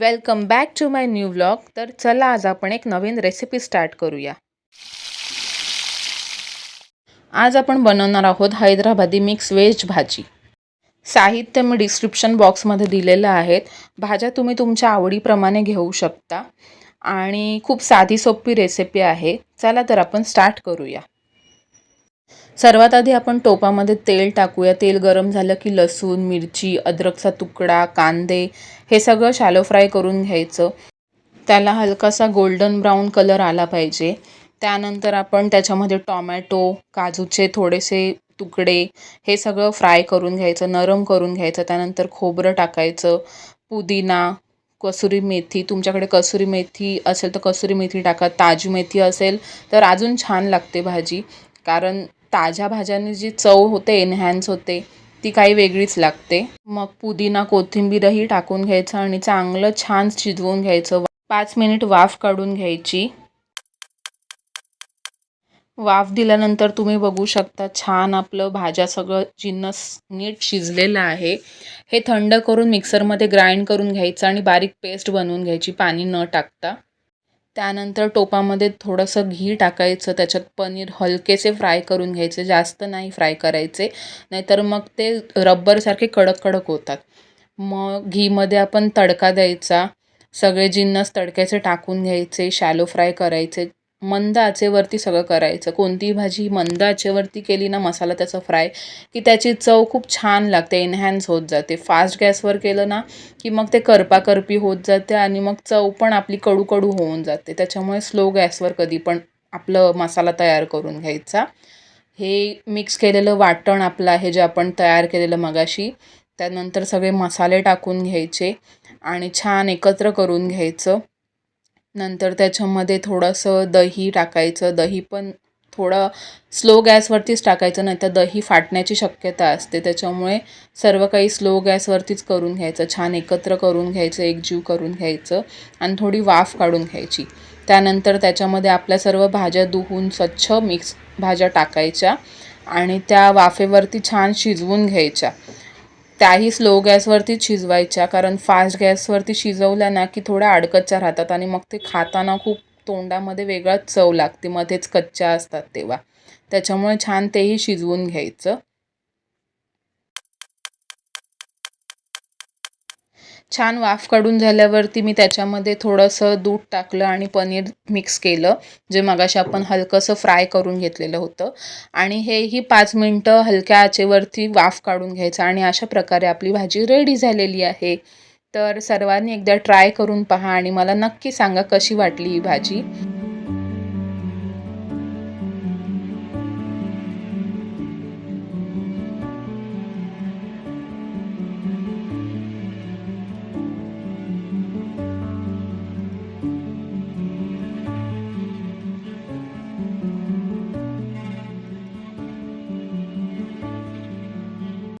Welcome back to my new vlog. तर चला आज आपण एक नवीन रेसिपी स्टार्ट करूया. आज आपण बनवणार आहोत हैदराबादी मिक्स व्हेज भाजी. साहित्य मी डिस्क्रिप्शन बॉक्समध्ये दिलेलं आहेत. भाज्या तुम्ही तुमच्या आवडीप्रमाणे घेऊ शकता. आणि खूप साधी सोपी रेसिपी आहे. चला तर आपण स्टार्ट करूया. सर्वात आधी आपण टोपामध्ये तेल टाकूया. तेल गरम झालं की लसूण मिरची अद्रकचा तुकडा कांदे हे सगळं शॅलो फ्राय करून घ्यायचं. त्याला हलकासा गोल्डन ब्राऊन कलर आला पाहिजे. त्यानंतर आपण त्याच्यामध्ये टॉमॅटो काजूचे थोडेसे तुकडे हे सगळं फ्राय करून घ्यायचं नरम करून घ्यायचं. त्यानंतर खोबरं टाकायचं पुदिना कसुरी मेथी. तुमच्याकडे कसुरी मेथी असेल तर कसुरी मेथी टाका. ताजी मेथी असेल तर अजून छान लागते भाजी. कारण ताज्या भाज्यांनी जी चव होते एनहॅन्स होते ती काही वेगळीच लागते. मग पुदिना कोथिंबीरही टाकून घ्यायचं आणि चांगलं छान शिजवून घ्यायचं. पाच मिनिट वाफ काढून घ्यायची. वाफ दिल्यानंतर तुम्ही बघू शकता छान आपलं भाज्या सगळं जिन्नस नीट शिजलेलं आहे. हे थंड करून मिक्सरमध्ये ग्राइंड करून घ्यायचं आणि बारीक पेस्ट बनवून घ्यायची पाणी न टाकता. त्यानंतर टोपामध्ये थोडंसं घी टाकायचं त्याच्यात पनीर हलकेसे फ्राय करून घ्यायचे जास्त नाही फ्राय करायचे. नाहीतर मग ते रब्बरसारखे कडक कडक होतात. मग घीमध्ये आपण तडका द्यायचा. सगळे जिन्नस तडक्याचे टाकून घ्यायचे शॅलो फ्राय करायचे. मंद आचेवरती सगळं करायचं. कोणतीही भाजी मंद आचेवरती केली ना मसाला त्याचा फ्राय की त्याची चव खूप छान लागते एनहॅन्स होत जाते. फास्ट गॅसवर केलं ना की मग ते करपाकरपी होत जाते आणि मग चव पण आपली कडू कडू होऊन जाते. त्याच्यामुळे स्लो गॅसवर कधी पण आपलं मसाला तयार करून घ्यायचा. हे मिक्स केलेलं वाटण आपलं आहे जे आपण तयार केलेलं मगाशी. त्यानंतर सगळे मसाले टाकून घ्यायचे आणि छान एकत्र करून घ्यायचं. नंतर त्याच्यामध्ये थोडंसं दही टाकायचं. दही पण थोडं स्लो गॅसवरतीच टाकायचं नाही तर दही फाटण्याची शक्यता असते. त्याच्यामुळे सर्व काही स्लो गॅसवरतीच करून घ्यायचं. छान एकत्र करून घ्यायचं एकजीव करून घ्यायचं आणि थोडी वाफ काढून घ्यायची. त्यानंतर त्याच्यामध्ये आपल्या सर्व भाज्या धुवून स्वच्छ मिक्स भाज्या टाकायच्या आणि त्या वाफेवरती छान शिजवून घ्यायच्या. त्याही स्लो गॅसवरतीच शिजवायच्या. कारण फास्ट गॅसवरती शिजवल्या ना की थोड्या आडकच्च्या राहतात आणि मग ते खाताना खूप तोंडामध्ये वेगळाच चव लागते. मध्येच कच्च्या असतात तेव्हा. त्याच्यामुळे छान तेही शिजवून घ्यायचं. छान वाफ काढून झाल्यावरती मी त्याच्यामध्ये थोडंसं दूध टाकलं आणि पनीर मिक्स केलं जे मगाशी आपण हलकंसं फ्राय करून घेतलेलं होतं. आणि हेही पाच मिनटं हलक्या आचेवरती वाफ काढून घ्यायचं आणि अशा प्रकारे आपली भाजी रेडी झालेली आहे. तर सर्वांनी एकदा ट्राय करून पहा आणि मला नक्की सांगा कशी वाटली ही भाजी.